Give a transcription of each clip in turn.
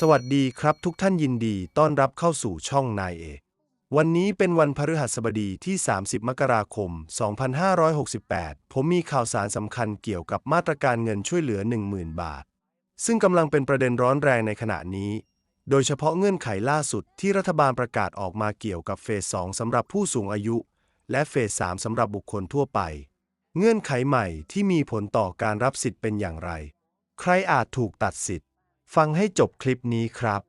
สวัสดีครับทุกท่านยินดีต้อนรับเข้าสู่ช่องนายเอกวันนี้เป็นวันพฤหัสบดีที่ 30 มกราคม 2568 ผมมีข่าวสารสำคัญเกี่ยวกับมาตรการเงินช่วยเหลือ 10,000 บาท ซึ่งกำลังเป็นประเด็นร้อนแรงในขณะนี้ โดยเฉพาะเงื่อนไขล่าสุดที่รัฐบาลประกาศออกมาเกี่ยวกับเฟส 2 สำหรับผู้สูงอายุ และเฟส 3 สำหรับบุคคลทั่วไป เงื่อนไขใหม่ที่มีผลต่อการรับสิทธิ์เป็นอย่างไร ใครอาจถูกตัดสิทธิ์ ฟังให้จบคลิปนี้ครับ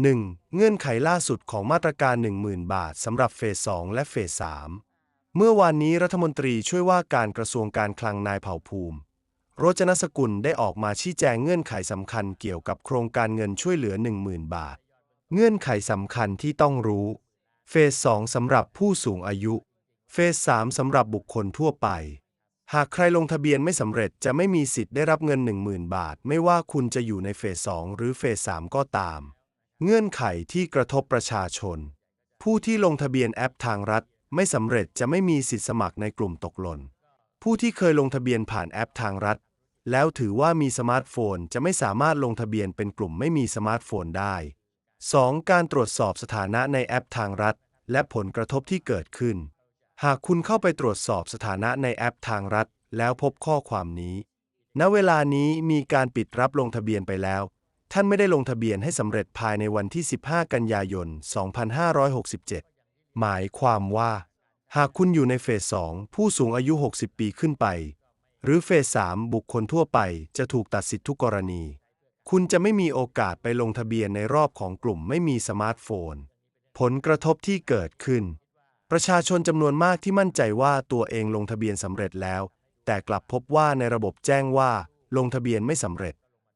1. เงื่อนไขล่าสุดของมาตรการ 10,000 บาทสำหรับเฟส 2 และเฟส 3 เมื่อวานนี้รัฐมนตรีช่วยว่าการกระทรวงการคลังนายเผ่าภูมิ โรจนสกุลได้ออกมาชี้แจงเงื่อนไขสำคัญเกี่ยวกับโครงการเงินช่วยเหลือ 10,000 บาท เงื่อนไขสำคัญที่ต้องรู้ เฟส 2 สำหรับผู้สูงอายุ เฟส 3 สำหรับบุคคลทั่วไป หากใครลงทะเบียนไม่สำเร็จจะไม่มีสิทธิ์ได้รับเงิน 10,000 บาท ไม่ว่าคุณจะอยู่ในเฟส 2 หรือเฟส 3 ก็ตาม เงื่อนไขที่กระทบประชาชน ผู้ที่ลงทะเบียนแอปทางรัฐ ไม่สำเร็จจะไม่มีสิทธิ์สมัครในกลุ่มตกหล่น ผู้ที่เคยลงทะเบียนผ่านแอปทางรัฐ แล้วถือว่ามีสมาร์ทโฟนจะไม่สามารถลงทะเบียนเป็นกลุ่มไม่มีสมาร์ทโฟนได้ 2. การตรวจสอบสถานะในแอปทางรัฐ และผลกระทบที่เกิดขึ้น หากคุณเข้าไปตรวจสอบสถานะในแอปทางรัฐ แล้วพบข้อความนี้ ณ เวลานี้มีการปิดรับลงทะเบียนไปแล้ว ท่านไม่ได้ลงทะเบียนให้สำเร็จภายในวันที่ 15 กันยายน 2567 หมายความว่า หากคุณอยู่ในเฟส 2 ผู้สูงอายุ 60 ปีขึ้นไป หรือเฟส 3 บุคคลทั่วไปจะถูกตัดสิทธิทุกกรณี คุณจะไม่มีโอกาสไปลงทะเบียนในรอบของกลุ่มไม่มีสมาร์ทโฟน ผลกระทบที่เกิดขึ้น ประชาชนจำนวนมากที่มั่นใจว่าตัวเองลงทะเบียนสำเร็จแล้ว แต่กลับพบว่าในระบบแจ้งว่าลงทะเบียนไม่สำเร็จ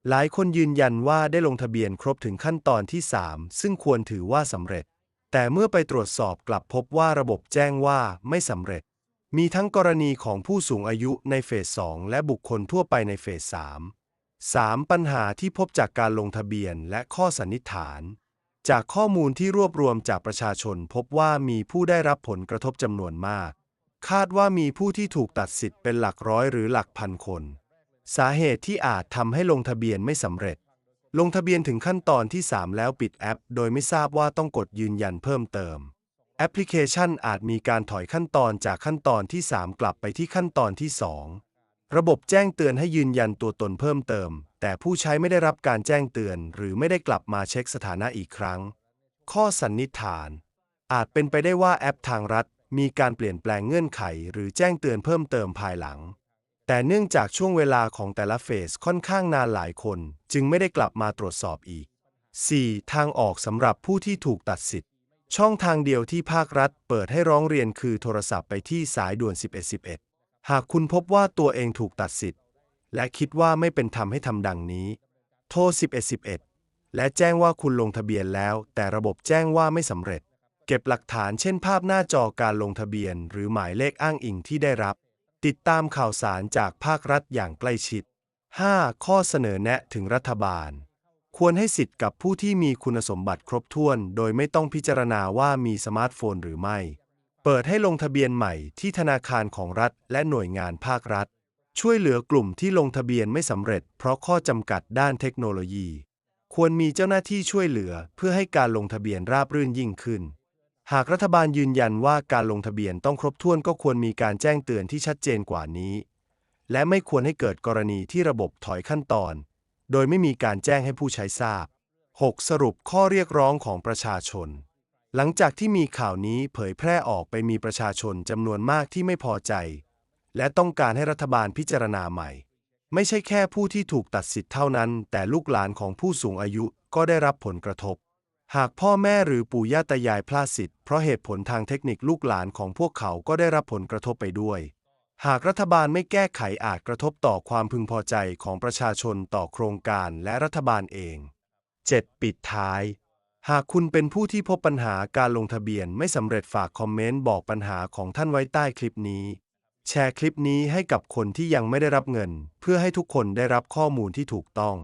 หลายคนยืนยันว่าได้ลงทะเบียนครบถึงขั้นตอนที่ 3 ซึ่งควรถือว่าสำเร็จ แต่เมื่อไปตรวจสอบกลับพบว่าระบบแจ้งว่าไม่สำเร็จ มีทั้งกรณีของผู้สูงอายุในเฟส 2 และบุคคลทั่วไปในเฟส 3 3. ปัญหาที่พบจากการลงทะเบียนและข้อสันนิษฐาน จากข้อมูลที่รวบรวมจากประชาชนพบว่ามีผู้ได้รับผลกระทบจำนวนมาก คาดว่ามีผู้ที่ถูกตัดสิทธิ์เป็นหลักร้อยหรือหลักพันคน สาเหตุที่อาจทำให้ลงทะเบียนไม่สำเร็จ ลงทะเบียนถึงขั้นตอนที่ 3 แล้วปิดแอป โดยไม่ทราบว่าต้องกดยืนยันเพิ่มเติม แอปพลิเคชันอาจมีการถอยขั้นตอนจากขั้นตอนที่ 3 กลับไปที่ขั้นตอนที่ 2 ระบบแจ้งเตือนให้ยืนยันตัวตนเพิ่มเติม แต่ผู้ใช้ไม่ได้รับการแจ้งเตือน หรือไม่ได้กลับมาเช็คสถานะอีกครั้ง ข้อสันนิษฐาน อาจเป็นไปได้ว่าแอปทางรัฐ มีการเปลี่ยนแปลงเงื่อนไข หรือแจ้งเตือนเพิ่มเติมภายหลัง แต่เนื่องจากช่วงเวลาของแต่ละเฟสค่อนข้างนานหลายคน จึงไม่ได้กลับมาตรวจสอบอีก 4. ทางออกสำหรับผู้ที่ถูกตัดสิทธิ์ ช่องทางเดียวที่ภาครัฐเปิดให้ร้องเรียนคือโทรศัพท์ไปที่สายด่วน 1111 หากคุณพบว่าตัวเองถูกตัดสิทธิ์ และคิดว่าไม่เป็นธรรมให้ทำดังนี้ โทร 1111 และแจ้งว่าคุณลงทะเบียนแล้ว แต่ระบบแจ้งว่าไม่สำเร็จ เก็บหลักฐานเช่นภาพหน้าจอการลงทะเบียน หรือหมายเลขอ้างอิงที่ได้รับ ติดตามข่าวสารจากภาครัฐอย่างใกล้ชิด 5. ข้อเสนอแนะถึงรัฐบาล ควรให้สิทธิ์กับผู้ที่มีคุณสมบัติครบถ้วน โดยไม่ต้องพิจารณาว่ามีสมาร์ทโฟนหรือไม่ เปิดให้ลงทะเบียนใหม่ที่ธนาคารของรัฐและหน่วยงานภาครัฐ ช่วยเหลือกลุ่มที่ลงทะเบียนไม่สำเร็จ เพราะข้อจำกัดด้านเทคโนโลยี ควรมีเจ้าหน้าที่ช่วยเหลือเพื่อให้การลงทะเบียนราบรื่นยิ่งขึ้น หากรัฐบาลยืนยันว่าการลงทะเบียนต้องครบถ้วนก็ควรมีการแจ้งเตือนที่ชัดเจนกว่านี้ และไม่ควรให้เกิดกรณีที่ระบบถอยขั้นตอน โดยไม่มีการแจ้งให้ผู้ใช้ทราบ 6. สรุปข้อเรียกร้องของประชาชน หลังจากที่มีข่าวนี้เผยแพร่ออกไปมีประชาชนจำนวนมากที่ไม่พอใจ และต้องการให้รัฐบาลพิจารณาใหม่ ไม่ใช่แค่ผู้ที่ถูกตัดสิทธิ์เท่านั้น แต่ลูกหลานของผู้สูงอายุก็ได้รับผลกระทบ หากพ่อแม่หรือปู่ย่าตายายพลาดสิทธิ์เพราะเหตุผลทางเทคนิคลูกหลานของพวกเขาก็ได้รับผลกระทบไปด้วย หากรัฐบาลไม่แก้ไขอาจกระทบต่อความพึงพอใจของประชาชนต่อโครงการและรัฐบาลเอง 7. ปิดท้าย หากคุณเป็นผู้ที่พบปัญหาการลงทะเบียนไม่สำเร็จฝากคอมเมนต์บอกปัญหาของท่านไว้ใต้คลิปนี้ แชร์คลิปนี้ให้กับคนที่ยังไม่ได้รับเงิน เพื่อให้ทุกคนได้รับข้อมูลที่ถูกต้อง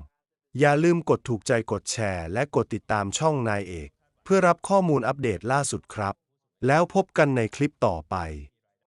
อย่าลืมกดถูกใจกดแชร์และกดติดตามช่องนายเอก เพื่อรับข้อมูลอัปเดตล่าสุดครับ แล้วพบกันในคลิปต่อไป